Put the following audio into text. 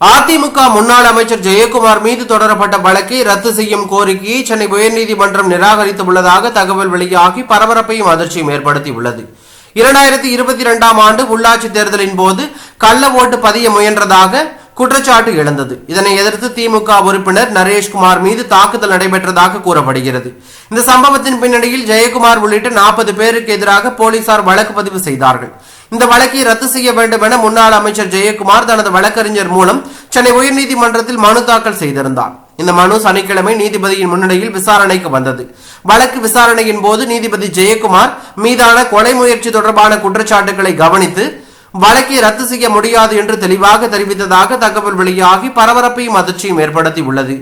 அதிமுக முன்னாள் அமைச்சர் ஜெயக்குமார் மீது தொடரப்பட்ட வழக்கை ரத்து செய்யும் கோரிக்கையை சென்னை உயர்நீதிமன்றம் நிராகரித்துள்ளதாக தகவல் வெளியாகி பரபரப்பையும் அதிர்ச்சியும் ஏற்படுத்தியுள்ளது. இரண்டாயிரத்தி இருபத்தி இரண்டாம் ஆண்டு உள்ளாட்சி தேர்தலின் போது கள்ள ஓட்டு பதிய முயன்றதாக குற்றச்சாட்டு எழுந்தது. இதனை எதிர்த்து திமுக உறுப்பினர் நரேஷ்குமார் மீது தாக்குதல் நடைபெற்றதாக கூறப்படுகிறது. இந்த சம்பவத்தின் பின்னணியில் ஜெயக்குமார் உள்ளிட்ட நாற்பது பேருக்கு எதிராக போலீசார் வழக்கு பதிவு செய்தார்கள். இந்த வழக்கை ரத்து செய்ய வேண்டும் என முன்னாள் அமைச்சர் ஜெயக்குமார் தனது வழக்கறிஞர் மூலம் சென்னை உயர்நீதிமன்றத்தில் மனு தாக்கல் செய்திருந்தார். இந்த மனு சனிக்கிழமை நீதிபதியின் முன்னிலையில் விசாரணைக்கு வந்தது. வழக்கு விசாரணையின் போது நீதிபதி ஜெயக்குமார் மீதான கொலை முயற்சி தொடர்பான குற்றச்சாட்டுகளை கவனித்து வழக்கை ரத்து செய்ய முடியாது என்று தெளிவாக தெரிவித்ததாக தகவல் வெளியாகி பரபரப்பையும் அதிர்ச்சியும் ஏற்படுத்தி உள்ளது